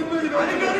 people will benefit.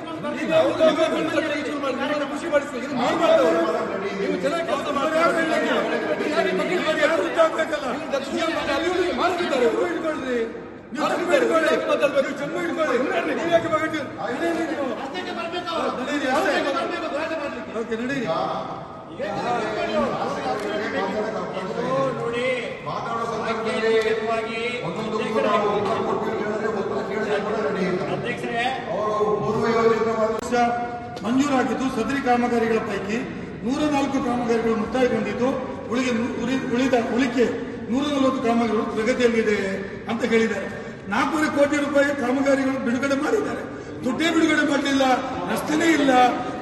ಖುಷಿ ಪಡಿಸಿ ಇದು ನೀವು ಚೆನ್ನಾಗಿ ಕೆಲಸ ಹಿಡ್ಕೊಳ್ಳಿ ನೀವು. ಓಕೆ ನಡೀರಿ ಮಂಜೂರಾಗಿದ್ದು ಸದರಿ ಕಾಮಗಾರಿಗಳ ಪೈಕಿ ನೂರ ನಾಲ್ಕು ಕಾಮಗಾರಿಗಳು ಮುಕ್ತಾಯಗೊಂಡಿದ್ದು ಉಳಿದ ಉಳಿಕೆ ನೂರ ನಲವತ್ತು ಕಾಮಗಾರಿಗಳು ಪ್ರಗತಿಯಲ್ಲಿದೆ ಅಂತ ಹೇಳಿದ್ದಾರೆ. ನಾಲ್ಕೂವರೆ ಕೋಟಿ ರೂಪಾಯಿ ಕಾಮಗಾರಿಗಳು ಬಿಡುಗಡೆ ಮಾಡಿದ್ದಾರೆ. ದುಡ್ಡೇ ಬಿಡುಗಡೆ ಮಾಡಲಿಲ್ಲ, ರಸ್ತೆನೇ ಇಲ್ಲ,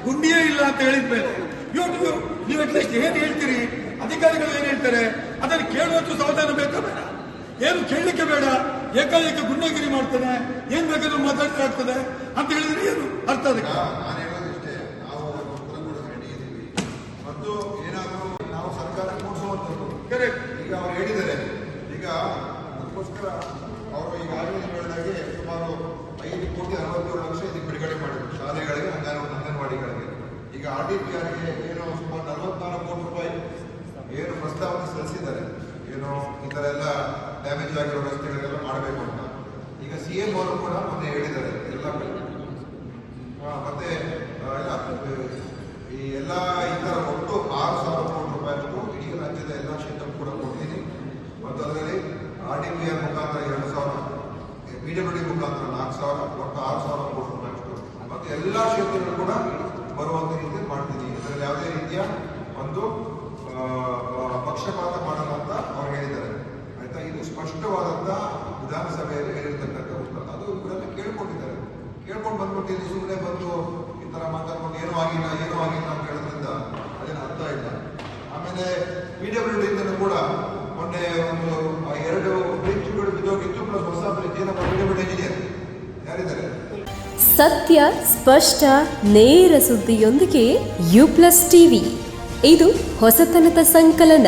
ಗುಂಡಿಯೇ ಇಲ್ಲ ಅಂತ ಹೇಳಿದ್ಮೇಲೆ. ಇವತ್ತು ನೀವು ಅಟ್ಲೀಸ್ಟ್ ಏನ್ ಹೇಳ್ತೀರಿ? ಅಧಿಕಾರಿಗಳು ಏನ್ ಹೇಳ್ತಾರೆ? ಅದನ್ನು ಕೇಳುವಷ್ಟು ಸಾವಧಾನ ಬೇಕಾ ಬೇಡ? ಏನು ಕೇಳಲಿಕ್ಕೆ ಬೇಡ? ಏಕಾಏಕ ಗುಂಡಗಿರಿ ಮಾಡ್ತಾನೆ ಏನ್ ಬೇಕಾದ್ರೂ ಮಾತಾಡ್ತಾ ಆಗ್ತದೆ ಅಂತ ಹೇಳಿದ್ರೆ ಏನು ಅರ್ಥ ಅದಕ್ಕೆ ಮತ್ತು ಏನಾದರೂ ನಾವು ಸರ್ಕಾರ ಕೂಡಿಸುವಂಥದ್ದು ಕರೆಕ್ಟ್ ಈಗ ಅವ್ರು ಹೇಳಿದ್ದಾರೆ ಈಗ ಅದಕ್ಕೋಸ್ಕರ ಅವರು ಈಗ ಆಗಲೇ ಹೇಳಿದಾಗೆ ಸುಮಾರು ಐದು ಕೋಟಿ ಅರವತ್ತೇಳು ಲಕ್ಷ ಇದಕ್ಕೆ ಬಿಡುಗಡೆ ಮಾಡಿದ್ರು ಶಾಲೆಗಳಿಗೆ ಅಂಗನವಾಡಿ ಅಂಗನವಾಡಿಗಳಿಗೆ. ಈಗ ಆರ್ ಡಿ ಪಿ ಆರ್ಗೆ ಏನು ಸುಮಾರು ನಲವತ್ನಾಲ್ಕು ಕೋಟಿ ರೂಪಾಯಿ ಏನು ಪ್ರಸ್ತಾವನೆ ಸಲ್ಲಿಸಿದ್ದಾರೆ. ಏನು ಈ ಥರ ಎಲ್ಲ ಡ್ಯಾಮೇಜ್ ಆಗಿರೋ ಈಗ ಸಿ ಎಂ ಅವರು ಕೂಡ ಮೊನ್ನೆ ಹೇಳಿದ್ದಾರೆ, ಎಲ್ಲ ಮತ್ತೆ ಈ ಎಲ್ಲ ಈ ತರ ಒಟ್ಟು ಆರು ಸಾವಿರ ಕೋಟಿ ರೂಪಾಯಿ ಇಡೀ ರಾಜ್ಯದ ಎಲ್ಲ ಕ್ಷೇತ್ರಕ್ಕೂ ಕೂಡ ಕೊಡ್ತೀನಿ. ಮತ್ತು ಅದರಲ್ಲಿ ಆರ್ ಡಿ ಪಿ ಆರ್ ಮುಖಾಂತರ ಎರಡು ಸಾವಿರ, ಪಿ ಡಬ್ಲ್ಯೂ ಡಿ ಮುಖಾಂತರ ನಾಲ್ಕು ಸಾವಿರ, ಒಟ್ಟು ಆರು ಸಾವಿರ ಕೋಟಿ ರೂಪಾಯಿಷ್ಟು ಮತ್ತು ಎಲ್ಲ ಕ್ಷೇತ್ರಗಳು ಕೂಡ ಬರುವಂತ ರೀತಿ ಮಾಡ್ತೀನಿ. ಇದರಲ್ಲಿ ಯಾವುದೇ ರೀತಿಯ ಒಂದು ಪಕ್ಷಪಾತ ಮಾಡಲ್ಲ ಅಂತ ಅವ್ರು ಹೇಳಿದ್ದಾರೆ. ಆಯಿತಾ? ಇದು ಸ್ಪಷ್ಟವಾದಂತ ವಿಧಾನಸಭೆಯಲ್ಲಿ ಹೇಳಿರ್ತಕ್ಕಂಥ ಇಲ್ಲಿ ಸುಮ್ಮನೆ ಬಂದು ಈ ತರ ಮಾತಾಡ್ಕೊಂಡು ಏನೂ ಆಗಿಲ್ಲ ಏನೂ ಆಗಿಲ್ಲ ಅಂತ ಹೇಳೋದ್ರಿಂದ ಅದೇನು ಅರ್ಥ ಇಲ್ಲ. ಆಮೇಲೆ ಪಿ ಡಬ್ಲ್ಯೂ ಕೂಡ ಮೊನ್ನೆ ಒಂದು ಎರಡು ಬ್ರಿಡ್ಜ್ಗಳು ಬಿದ್ದೋಗಿತ್ತು ಪ್ಲಸ್ ಹೊಸ ಬ್ರಿಡ್ಜ್ ನಮ್ಮ ಪಿ ಡಬ್ಲ್ಯೂ ಇಂಜಿನಿಯರ್ ಯಾರಿದ್ದಾರೆ? ಸತ್ಯ, ಸ್ಪಷ್ಟ, ನೇರ ಸುದ್ದಿಯೊಂದಿಗೆ ಯು ಪ್ಲಸ್ ಟಿವಿ ಇದು ಹೊಸತನದ ಸಂಕಲನ.